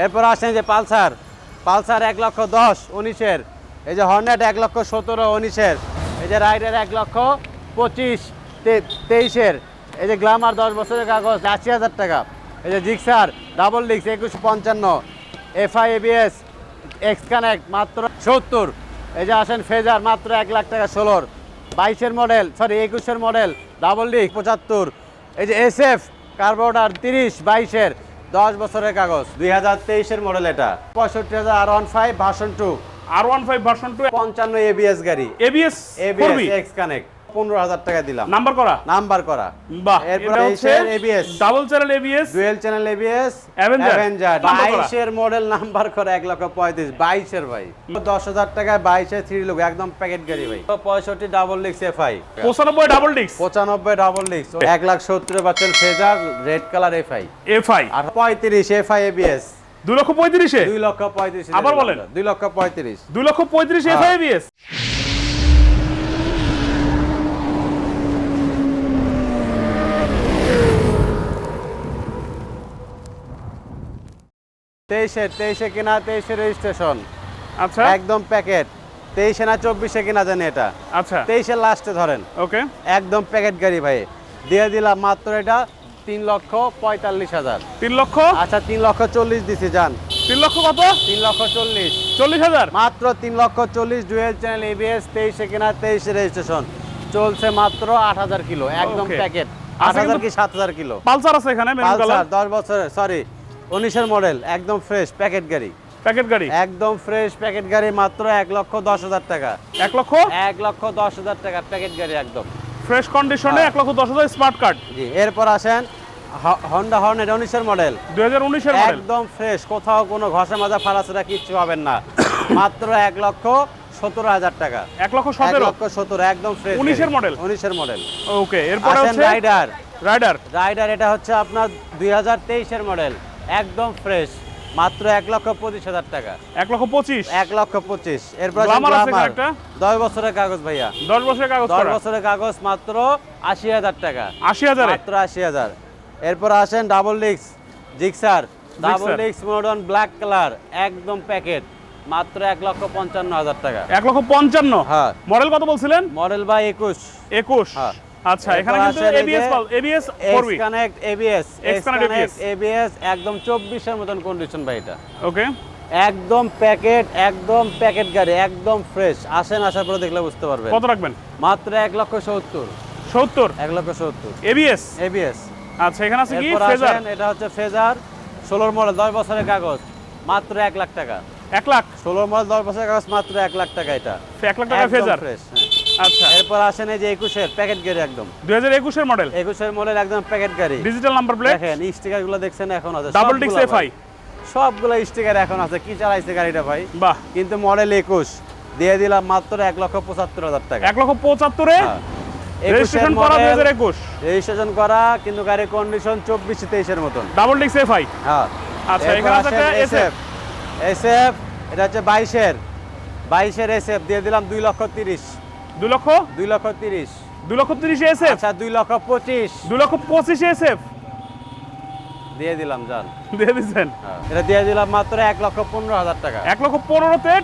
এরপর আসেন যে পালসার। পালসার এক লক্ষ দশ উনিশের। এই যে হর্নেট এক লক্ষ সতেরো উনিশের। এই যে রাইডার এক লক্ষ পঁচিশ তেইশের। এই যে গ্লামার দশ বছরের কাগজ, আশি হাজার টাকা। এই যে জিক্সার, ডাবল ডিক্স একুশ পঞ্চান্ন। এফআই এবিএস, এক্স কানেক্ট, মাত্র সত্তর। এই যে আসেন ফেজার, মাত্র এক লাখ টাকা ষোলোর। বাইশের মডেল, সরি, একুশের মডেল, ডাবল ডিক্স, পঁচাত্তর। এই যে এস এফ কার্বোর্ডার তিরিশ, বাইশের। দশ বছরের কাগজ দুই হাজার তেইশের মডেল এটা। পঁয়ষট্টি হাজার R one five version two R one five version two পঞ্চান্ন এবিএস গাড়ি। এবিএস এবিএস এক্স কানেক্ট পনেরো হাজার টাকা দিলাম। নাম্বার করা? নাম্বার করা। বাহ এরপর ABS double channel ABS dual channel ABS Avenger বাইশের মডেল নাম্বার করে এক লক্ষ পঁয়ত্রিশ। বাইশের ভাই। দশ হাজার টাকায় বাইশের থ্রি লোক একদম প্যাকেট গাড়ি ভাই। পঁয়ষট্টি ডাবল ডিক্স এফআই পঁচানব্বই ডাবল ডিক্স পঁচানব্বই ডাবল ডিক্স এক লাখ সত্তর পাচ্ছেন Phazer red colour FI FI আর পঁয়ত্রিশ এফআই এবিএস দুই লক্ষ পঁয়ত্রিশে? দুই লক্ষ পঁয়ত্রিশ আবার বলেন। দুই লক্ষ পঁয়ত্রিশ। দুই লক্ষ পঁয়ত্রিশ হ্যাঁ। তেইশে তেইশে কিনা তেইশে রেজিস্ট্রেশন আচ্ছা। একদম প্যাকেট তেইশে না চব্বিশে কিনা জানি এটা। আচ্ছা। তেইশে লাস্টে ধরেন। ওকে। একদম প্যাকেট গাড়ি ভাই। দিয়ে দিলাম মাত্র এটা তিন লক্ষ পঁয়তাল্লিশ হাজার। তিন লক্ষ? আচ্ছা তিন লক্ষ চল্লিশ দিছি যান তিন লক্ষ কত? তিন লক্ষ চল্লিশ। চল্লিশ হাজার? মাত্র তিন লক্ষ চল্লিশ ডুয়েল চ্যানেল এবিএস তেইশে কিনা তেইশে রেজিস্ট্রেশন চলছে মাত্র আট হাজার কিলো একদম প্যাকেট আট হাজার কি সাত হাজার কিলো? পালসার আছে এখানে পালসার দশ বছরের সরি উনিশের মডেল একদম ফ্রেশ প্যাকেট গাড়ি। প্যাকেট গাড়ি? একদম ফ্রেশ প্যাকেট গাড়ি মাত্র এক লক্ষ দশ হাজার টাকা। এক লক্ষ? এক লক্ষ দশ হাজার টাকা প্যাকেট গাড়ি একদম। ফ্রেশ কন্ডিশনে হ্যাঁ। এক লক্ষ দশ হাজার স্মার্ট কার্ড জি এরপর আসেন হন্ডা হর্নেট উনিশের মডেল দুই হাজার উনিশের একদম ফ্রেশ কোথাও কোনো ঘষা মাজা ফাড়াছাড়া কিচ্ছু পাবেন না। মাত্র এক লক্ষ সতেরো হাজার টাকা। এক লক্ষ সতেরো? লক্ষ সতেরো একদম ফ্রেশ উনিশের মডেল উনিশের মডেল ওকে এরপর আসেন রাইডার রাইডার রাইডার এটা হচ্ছে আপনার দুই হাজার তেইশের মডেল একদম ফ্রেশ মাত্র এক লক্ষ পঁচিশ হাজার টাকা। এক লক্ষ পঁচিশ? এক লক্ষ পঁচিশ। এরপর? দশ বছরের কাগজ ভাইয়া। দশ বছরের কাগজ দশ বছরের কাগজ মাত্র আশি হাজার টাকা। আশি হাজার? মাত্র আশি হাজার। এরপর আসেন ডাবল ডিক্স জিক্সার ডাবল। ডিক্স মডার্ন ব্ল্যাক কালার একদম প্যাকেট মাত্র এক লক্ষ পঞ্চান্ন হাজার টাকা। এক লক্ষ পঞ্চান্ন? হ্যাঁ। মডেল কত বলছিলেন? মডেল বাই একুশ। একুশ। হ্যাঁ। আচ্ছা এখানে কিন্তু এবিএস যে এবিএস করবি কানেক্ট এবিএস কানেক্ট এবিএস একদম চব্বিশের মতন কন্ডিশন ভাই এটা। ওকে একদম প্যাকেট একদম প্যাকেট গাড়ি একদম ফ্রেশ আসেন আসার পরে দেখলে বুঝতে পারবেন। কত রাখবেন? মাত্র এক লক্ষ সত্তর। সত্তর? এক লক্ষ সত্তর। এবিএস এবিএস আচ্ছা এখানে আছে কি? ফেজার এটা হচ্ছে ফেজার ষোলোর মডেল দশ বছরের কাগজ মাত্র এক লাখ টাকা। এক লাখ? ষোলোর মডেল দশ বছরের কাগজ মাত্র এক লাখ টাকা এটা। এক লাখ টাকা ফেজার ফ্রেশ আচ্ছা। এরপর আসেন এই যে একুশের প্যাকেট গাড়ি একদম। দুই হাজার একুশের মডেল একুশের মডেল একদম প্যাকেট গাড়ি। ডিজিটাল নাম্বার প্লেট দেখেন স্টিকারগুলো দেখছেন এখন আছে ডাবল ডিক্স সবগুলা এফআই সবগুলো স্টিকার এখন আছে কি চালাইছে গাড়িটা ভাই? বাহ। কিন্তু মডেল একুশ। দিয়ে দিলাম মাত্র এক লক্ষ পঁচাত্তর হাজার টাকা। এক লক্ষ পঁচাত্তরে? হ্যাঁ। রেজিস্ট্রেশন করা রেজিস্ট্রেশন করা কিন্তু গাড়ির কন্ডিশন চব্বিশ তেইশের মতন। ডাবল ডিক্স এফআই হ্যাঁ। আচ্ছা, এখানে আছে SF এসএফ এটা হচ্ছে বাইশের। বাইশের এসএফ দিয়ে দিলাম দুই লক্ষ তিরিশ। দুই লক্ষ? দুই লক্ষ তিরিশ। দুই লক্ষ তিরিশে এসএফ আচ্ছা দুই লক্ষ পঁচিশ। দুই লক্ষ পঁচিশে এসএফ দিয়ে দিলাম যান দিয়ে দিচ্ছেন এটা দিয়ে দিলাম মাত্র এক লক্ষ পনেরো হাজার টাকা। এক লক্ষ পনেরোতে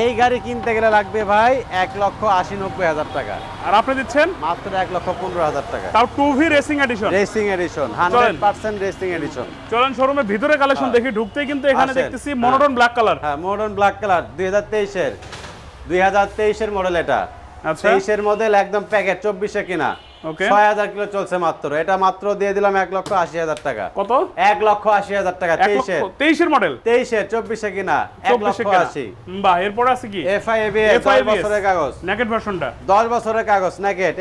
এই গাড়ি কিনতে গেলে লাগবে ভাই এক লক্ষ আশি নব্বই হাজার টাকা। আর আপনি দিচ্ছেন? মাত্র এক লক্ষ পনেরো হাজার টাকা। তাও two V racing edition racing edition hundred percent racing edition চলেন শোরুমের ভিতরে কালেকশন হ্যাঁ। দেখি ঢুকতেই কিন্তু এখানে। দেখতেছি হ্যাঁ। মনোটন ব্ল্যাক কালার হ্যাঁ মডার্ন ব্ল্যাক কালার দুই হাজার তেইশের। দুই হাজার তেইশের মডেল এটা। তেইশের মডেল একদম প্যাকেট চব্বিশে কিনা। ছয় হাজার কিলো চলছে মাত্র। এটা মাত্র দিয়ে দিলাম এক লক্ষ আশি হাজার টাকা। কত? এক লক্ষ আশি হাজার টাকা এক তেইশের। তেইশের মডেল তেইশের চব্বিশে কিনা এক লক্ষ আশি। বাহ এরপরে আছে কি? এফআই দশ বছরের কাগজ। নেকেট ভার্সনটা দশ বছরের কাগজ নাকেট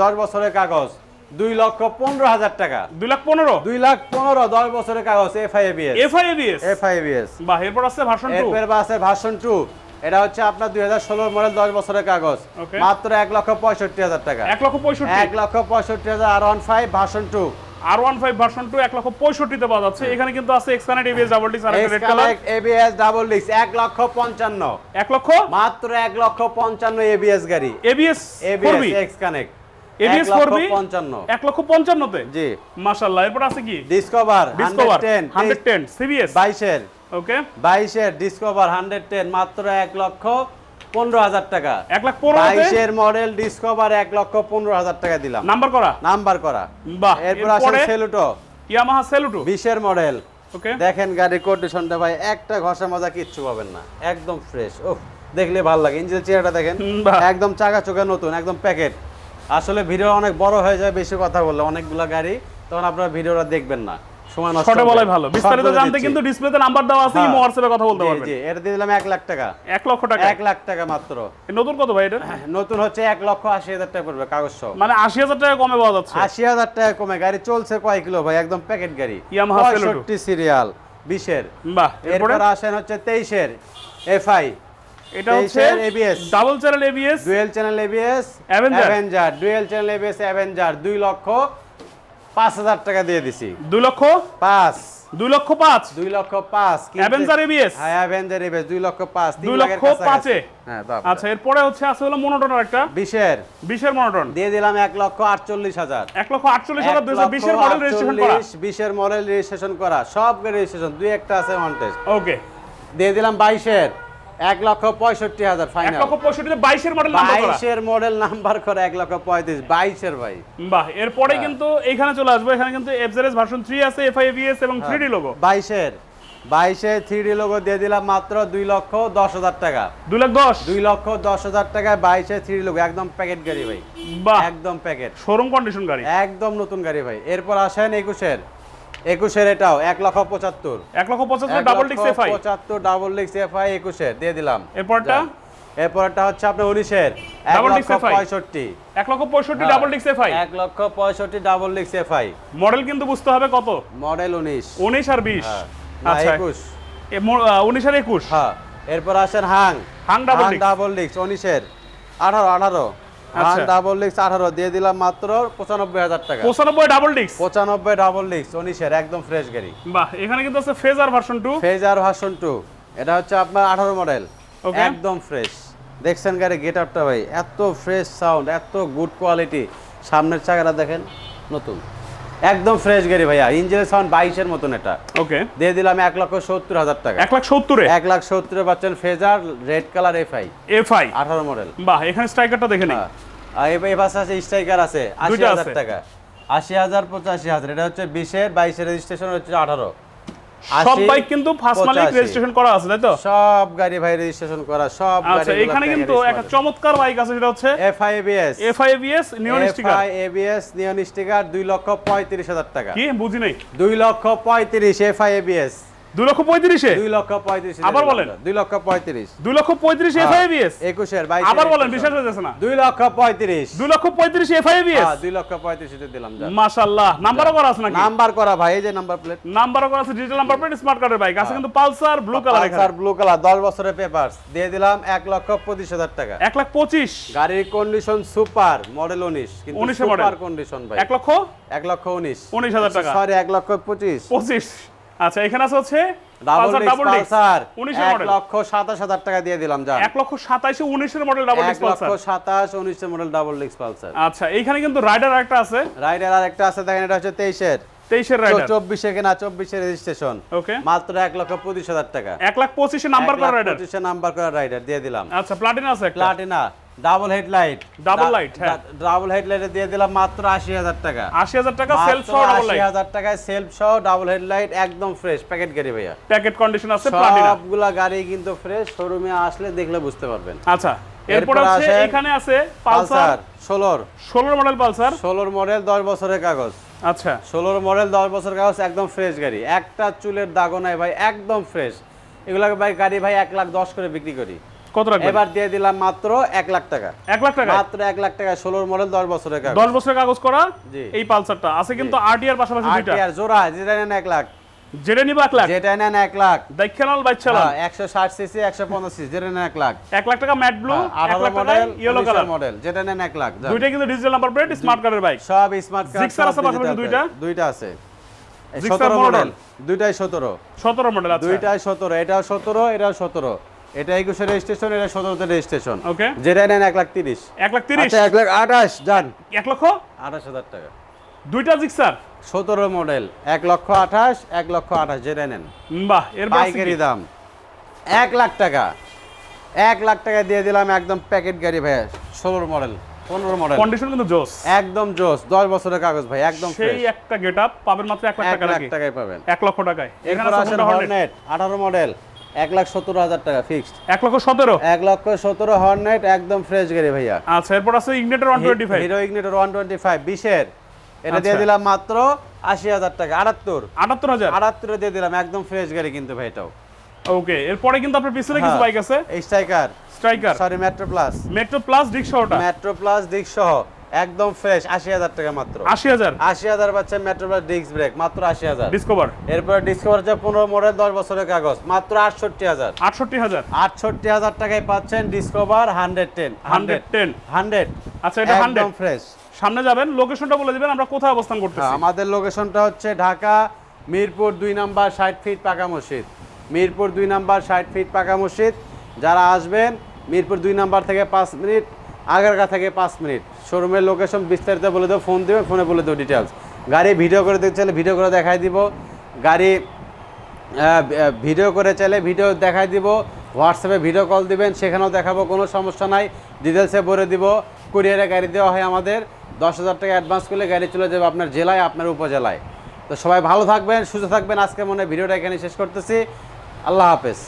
দশ বছরের কাগজ দুই লক্ষ পনেরো হাজার টাকা। দুই লাখ পনেরো? দুই লাখ পনেরো দশ বছরের কাগজ FI ABS FI ABS FI ABS বাহ এরপর আছে ভার্সন টু এরপর বাসের ভার্সন টু এটা হচ্ছে আপনার দুই হাজার ষোলোর মডেল দশ বছরের কাগজ। মাত্র এক লক্ষ পঁয়ষট্টি হাজার টাকা। এক লক্ষ পঁয়ষট্টি। এক লক্ষ পঁয়ষট্টি হাজার আর ওয়ান ফাইভ ভার্সন টু। আর ওয়ান ফাইভ ভার্সন টু এক লক্ষ পঁয়ষট্টিতে পাওয়া যাচ্ছে। এখানে কিন্তু আছে X connect ABS double disc আর red colour ABS double disc এক লক্ষ পঞ্চান্ন। এক লক্ষ? মাত্র এক লক্ষ পঞ্চান্ন এবিএস গাড়ি। ABS ABS X connect X connect ABS জি। এরপর আছে কি? Discover Discover ten hundred ten CBS বাইশের। ওকে বাইশের ডিসকভার হান্ড্রেড টেন মাত্র এক লক্ষ পনেরো হাজার টাকা। এক লাখ বাইশের মডেল ডিসকভার এক লক্ষ পনেরো হাজার টাকা দিলাম। নাম্বার করা? নাম্বার করা। বাহ। এরপর আসেন সেলুটো ইয়ামাহা সেলুটু বিশের মডেল ওকে দেখেন গাড়ির কন্ডিশনটা ভাই একটা ঘষা মজা কিচ্ছু পাবেন না। একদম ফ্রেশ ও দেখলে ভালো লাগে। ইঞ্জিনের চেহারাটা দেখেন। একদম চাকা চোখা নতুন একদম প্যাকেট আসলে ভিডিও অনেক বড় হয়ে যায় বেশি কথা বললে অনেকগুলো গাড়ি তখন আপনারা ভিডিওটা দেখবেন না। সময় নষ্ট হবে। বলাই ভালো। বিস্তারিত জানতে কিন্তু ডিসপ্লেতে নাম্বার দেওয়া আছে হ্যাঁ। ইমো হোয়াটসঅ্যাপে কথা বলতে পারবেন। জি এটা দিয়ে দিলাম এক লাখ টাকা। এক লক্ষ টাকা? এক লাখ টাকা মাত্র। নতুন কত ভাই এটা? নতুন হচ্ছে এক লক্ষ আশি হাজার টাকা পড়বে কাগজ সহ মানে আশি হাজার টাকা কমে পাওয়া যাচ্ছে। আশি হাজার টাকা কমে। গাড়ি চলছে কয় কিলো ভাই? একদম প্যাকেট গাড়ি। Celeto। পঁয়ষট্টি সিরিয়াল বিশের। বাহ এরপরে? আসেন হচ্ছে তেইশের এফআই এটা হচ্ছে ABS double channel ABS dual channel ABS Avenger। Avenger dual channel ABS Avenger দুই লক্ষ পাঁচ হাজার টাকা দিয়ে দিছি। দুই লক্ষ পাঁচ। দুই লক্ষ পাঁচ। দুই লক্ষ পাঁচ। অ্যাভেঞ্জার এবিএস হ্যাঁ অ্যাভেঞ্জার এবিএস দুই লক্ষ পাঁচ দুই লক্ষ। পাঁচে? হ্যাঁ। আচ্ছা এরপরে হচ্ছে আছে হলো মনোটন একটা বিশের। বিশের মনোটন দিয়ে দিলাম এক লক্ষ আটচল্লিশ হাজার। এক লক্ষ আটচল্লিশ হাজার দুইশো বিশের মডেল রেজিস্ট্রেশন করা। বিশের মডেল রেজিস্ট্রেশন করা। সব রেজিস্ট্রেশন দুই একটা আছে ওয়ান্টেজ ওকে দিয়ে দিলাম বাইশের। এক লক্ষ পঁয়ষট্টি হাজার ফাইনাল লক্ষ পঁয়ষট্টিতে বাইশের মডেল বাইশের মডেল নাম্বার করে এক লক্ষ পঁয়ত্রিশ বাইশের ভাই। বাহ এরপরে হ্যাঁ। কিন্তু এইখানে চলে আসবে। এখানে কিন্তু এফজেডএস ভার্সন 3 আছে এফআইভিএস এবং হ্যাঁ। 3D লোগো বাইশের বাইশে থ্রি ডি লোগো দিয়ে দিলাম মাত্র দুই লক্ষ দশ হাজার টাকা। 2 লাখ 10 দুই লক্ষ দশ হাজার টাকায় বাইশে থ্রি ডি লোগো একদম প্যাকেট গাড়ি ভাই। বাহ। একদম প্যাকেট শোরুম কন্ডিশন গাড়ি। একদম নতুন গাড়ি ভাই। এরপর আসেন একুশের। একুশের এটাও এক লক্ষ পঁচাত্তর। এক লক্ষ পঁচাত্তর ডাবল ডিক্স এফআই পঁচাত্তর ডাবল ডিক্স এফআই একুশের দিয়ে দিলাম। এরপরটা? এরপরটা হচ্ছে আপনার উনিশের এক লক্ষ পঁয়ষট্টি। এক লক্ষ পঁয়ষট্টি। ডাবল ডিক্স এফআই এক লক্ষ পঁয়ষট্টি ডাবল ডিক্স এফআই মডেল কিন্তু বুঝতে হবে কত? মডেল উনিশ। উনিশ আর বিশ। হ্যাঁ। আচ্ছা। একুশ। উনিশ আর একুশ। হ্যাঁ। এরপর আসেন হাং। হাং। ডাবল ডিক্স উনিশের। আঠারো আঠারো। হাং আচ্ছা। ডাবল আঠারো দিয়ে দিলাম মাত্র পঁচানব্বই হাজার টাকা। পঁচানব্বই ডাবল পঁচানব্বই ডাবল ডিক্স উনিশের একদম ফ্রেশ গাড়ি। বাহ এখানে কিন্তু আছে Fazer version two Fazer version two এটা হচ্ছে আপনার আঠারো মডেল. একদম ফ্রেশ দেখছেন গাড়ি গেট আপটা ভাই এত ফ্রেশ সাউন্ড এত গুড কোয়ালিটি সামনের চাকাটা দেখেন নতুন। একদম ফ্রেশ গাড়ি ভাইয়া। ইঞ্জিনের সাউন্ড বাইশের মতন এটা। ওকে দিয়ে দিলাম এক লক্ষ সত্তর হাজার টাকা। এক লাখ সত্তর? এক লাখ সত্তর পাচ্ছেন Fazer red colour FI FI আঠারো মডেল বাহ এখানে স্ট্রাইকারটা দেখে নিই এ পাশে আছে স্ট্রাইকার আছে আশি হাজার টাকা। আশি হাজার পঁচাশি হাজার। এটা হচ্ছে বিশের বাইশের রেজিস্ট্রেশন হচ্ছে আঠারো। সব বাইক কিন্তু ফার্স্ট মালিক রেজিস্ট্রেশন করা আছে তাই তো? সব গাড়ি ভাই রেজিস্ট্রেশন করা সব আচ্ছা এখানে কিন্তু একটা চমৎকার বাইক আছে সেটা হচ্ছে FIBS FIVS neon sticker FIABS neon sticker দুই লক্ষ পঁয়ত্রিশ হাজার টাকা। কি? বুঝি নাই। দুই লক্ষ পঁয়ত্রিশ এফআইবিএস দুই লক্ষ পঁয়ত্রিশে? দুই লক্ষ পঁয়ত্রিশ আবার বলেন। দুই লক্ষ পঁয়ত্রিশ। দুই লক্ষ পঁয়ত্রিশ এফআইভিএস একুশের বাইশ আবার বলেন বিশ্বাস হয়ে যাচ্ছে না। দুই লক্ষ পঁয়ত্রিশ। দুই লক্ষ পঁয়ত্রিশ এফআইভিএস হ্যাঁ, দুই লক্ষ পঁয়ত্রিশ দিলাম যা। মাশাআল্লাহ। নাম্বারও করা আছে নাকি? নাম্বার করা ভাই এই যে নাম্বার প্লেট নাম্বারও করা আছে ডিজিটাল নাম্বার প্লেট স্মার্ট কার্ডের বাইক আছে কিন্তু Pulsar blue colour Pulsar blue colour দশ বছরের পেপারস দিয়ে দিলাম এক লক্ষ পঁচিশ হাজার টাকা। এক লাখ পঁচিশ। গাড়ির কন্ডিশন সুপার মডেল উনিশ। কিন্তু 19 এর সুপার কন্ডিশন ভাই। এক লক্ষ? এক লক্ষ উনিশ। উনিশ হাজার টাকা। সরি এক লক্ষ পঁচিশ। পঁচিশ। আচ্ছা এখানে আছে হচ্ছে পালসার ডাবল ডিস্ক পালসার। উনিশের এক মডেল লক্ষ সাতাশ হাজার টাকা দিয়ে দিলাম যা এক লক্ষ সাতাইশে উনিশের মডেল ডাবল এক ডিস্ক লক্ষ পালসার সাতাশ উনিশের মডেল ডাবল ডিস্ক পালসার। আচ্ছা এইখানে কিন্তু রাইডার একটা আছে। রাইডার আর একটা আছে দেখেন এটা হচ্ছে রাইডার কেনা রেজিস্ট্রেশন ওকে মাত্র লক্ষ পঁচিশ হাজার টাকা। এক লাখ পঁচিশে নাম্বার করা রাইডার নাম্বার করা রাইডার দিয়ে দিলাম। আচ্ছা প্লাটিনা আছে একটা। Platina double headlight Double light, হ্যাঁ। ডাবল হেডলাইটে দিয়ে দিলাম মাত্র আশি হাজার টাকা। আশি হাজার টাকা সেলফ সহ ডাবল লাইট হাজার টাকায় সেলফ সহ ডাবল হেডলাইট একদম ফ্রেশ প্যাকেট গাড়ি ভাইয়া। প্যাকেট কন্ডিশন আছে প্লাটিনা সবগুলা গাড়ি কিন্তু ফ্রেশ শোরুমে আসলে দেখলে বুঝতে পারবেন। আচ্ছা এরপর আছে এখানে আছে পালসার পালসার ষোলোর ষোলোর মডেল পালসার ষোলোর মডেল দশ বছরের কাগজ। আচ্ছা। ষোলোর মডেল দশ বছর কাগজ একদম ফ্রেশ গাড়ি। একটা চুলের দাগও নাই ভাই একদম ফ্রেশ এগুলা ভাই গাড়ি ভাই এক লাখ দশ করে বিক্রি করি। কত রাখবেন? এবার দিয়ে দিলাম মাত্র এক লাখ টাকা। এক লাখ টাকা মাত্র এক লাখ টাকা ষোলোর মডেল দশ বছরের কাগজ। দশ বছরের কাগজ করা এই পালসারটা। আছে কিন্তু আরটিআর পাশাপাশি দুইটা। টি জোড়া যেটা নেন এক লাখ। যেটা নিবা এক লাখ? যেটা নেন এক লাখ। দেখে নাল বাইক চালান একশো ষাট সিসি একশো পঞ্চাশ সিসি যেটা নেন এক লাখ। এক লাখ টাকা ম্যাট ব্লু এক লাখ টাকা ইয়েলো কালার মডেল যেটা নেন এক লাখ দুইটা কিন্তু ডিজিটাল নাম্বার প্লেট স্মার্ট কার্ডের বাইক সব স্মার্ট কার্ড Zixar আছে পাশাপাশি দুইটা? দুইটা আছে? মডেল দুইটাই সতেরো। সতেরো মডেল আছে দুইটাই সতেরো এটাও সতেরো এটাও সতেরো। এটা একুশে রেজিস্ট্রেশন এটা সতেরোতে রেজিস্ট্রেশন ওকে যেটা নেন এক লাখ তিরিশ। এক লাখ তিরিশ? আচ্ছা এক লাখ আঠাশ যান এক লক্ষ? আঠাশ হাজার টাকা। দুইটা জিক্সার? সতেরো মডেল এক লক্ষ আঠাশ এক লক্ষ আঠাশ যেটা নেন। বাহ এর পাইকারি দাম। এক লাখ টাকা। এক লাখ টাকা দিয়ে দিলাম একদম প্যাকেট গাড়ি ভাই ষোলোর মডেল পনেরো মডেল কন্ডিশন কিন্তু জোস। একদম জোস দশ বছরের কাগজ ভাই একদম সেই একটা গেট আপ পাবেন মাত্র এক লাখ টাকায় পাবেন। এক লক্ষ টাকায়। এখানে আঠারো মডেল এক লাখ সত্তর হাজার টাকা ফিক্সড এক লক্ষ সতেরো? এক লক্ষ সতেরো হর্নেট একদম ফ্রেশ গাড়ি ভাইয়া। আচ্ছা এরপর আছে Ignitor one twenty five Hero Ignitor one twenty five বিশের। এটা দিয়ে আচ্ছা। দিলাম মাত্র আশি হাজার টাকা আটাত্তর। আটাত্তর হাজার? আটাত্তরে দিয়ে দিলাম একদম ফ্রেশ গাড়ি কিন্তু ভাই এটাও। ওকে এরপরে কিন্তু আপনার পিছনে কিছু হ্যাঁ। বাইক আছে? Striker Striker sorry Metro plus Metro plus রিক্সা ওটা মেট্রো প্লাস ডিস্ক সহ একদম ফ্রেশ আশি হাজার টাকা মাত্র। আশি হাজার? আশি হাজার পাচ্ছেন মেট্রো প্লাস ডিস্ক ব্রেক মাত্র আশি হাজার। ডিসকভার এরপরে ডিসকভার হচ্ছে পনেরো মডেল দশ বছরের কাগজ মাত্র আটষট্টি হাজার। আটষট্টি হাজার? আটষট্টি হাজার টাকায় পাচ্ছেন Discover hundred ten hundred ten hundred আচ্ছা এটা একদম হান্ড্রেড ফ্রেশ সামনে যাবেন লোকেশনটা বলে দিবেন আমরা কোথায় অবস্থান করতেছি? আমাদের লোকেশনটা হচ্ছে ঢাকা মিরপুর দুই নাম্বার ষাট ফিট পাকা মসজিদ। মিরপুর দুই নাম্বার ষাট ফিট পাকা মসজিদ। যারা আসবেন মিরপুর দুই নাম্বার থেকে পাঁচ মিনিট আগারগা থেকে পাঁচ মিনিট। শোরুমের লোকেশন বিস্তারিত বলে দেবো ফোন দেবে ফোনে বলে দেবো ডিটেলস গাড়ি ভিডিও করে দেখতে চাইলে ভিডিও করে দেখাই দিব। গাড়ি ভিডিও করে চাইলে ভিডিও দেখাই দিব। হোয়াটসঅ্যাপে ভিডিও কল দিবেন, সেখানেও দেখাবো, কোনো সমস্যা নাই। ডিটেলসে বলে দিব। কুরিয়ারে গাড়ি দেওয়া হয় আমাদের। দশ হাজার টাকা অ্যাডভান্স করলে গাড়ি চলে যাবে আপনার জেলায়, আপনার উপজেলায়। তো সবাই ভালো থাকবেন, সুস্থ থাকবেন। আজকে মনে ভিডিওটা এখানে শেষ করতেছি। আল্লাহ হাফেজ।